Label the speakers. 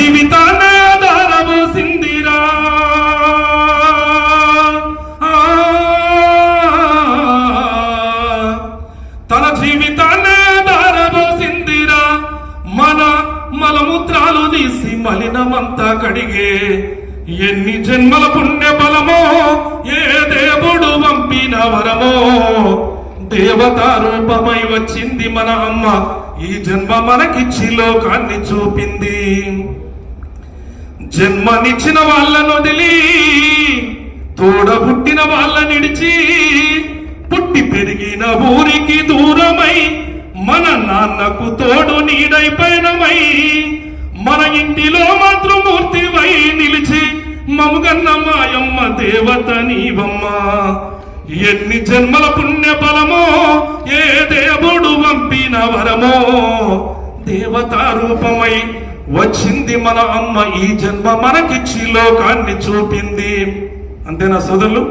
Speaker 1: జీవితాన్ని సిందిరా ఆ, తన జీవితాన్ని ఆధారబోసిందిరా మన మలమూత్రాలు తీసి మలినమంతా కడిగే ఎన్ని జన్మల పుణ్య బలమో ఏ దేవుడు పంపిన వరమో. దేవతా రూపమై వచ్చింది మన అమ్మ. ఈ జన్మ మనకిచ్చి లోకాన్ని చూపింది. జన్మనిచ్చిన వాళ్ళను వదిలి తోడబుట్టిన వాళ్ళ నిడిచి పుట్టి పెరిగిన ఊరికి దూరమై మన నాన్నకు తోడు నీడైపోయినమై మన ఇంటిలో మాతృమూర్తివై నిలిచి మముగన్న మాయమ్మ దేవత నీవమ్మ. ఎన్ని జన్మల పుణ్య బలమో ఏ దేవుడు పంపిన వరమో దేవతా రూపమై వచ్చింది మన అమ్మ. ఈ జన్మ మనకిచ్చి లోకాన్ని చూపింది. అంతేనా సోదరులు?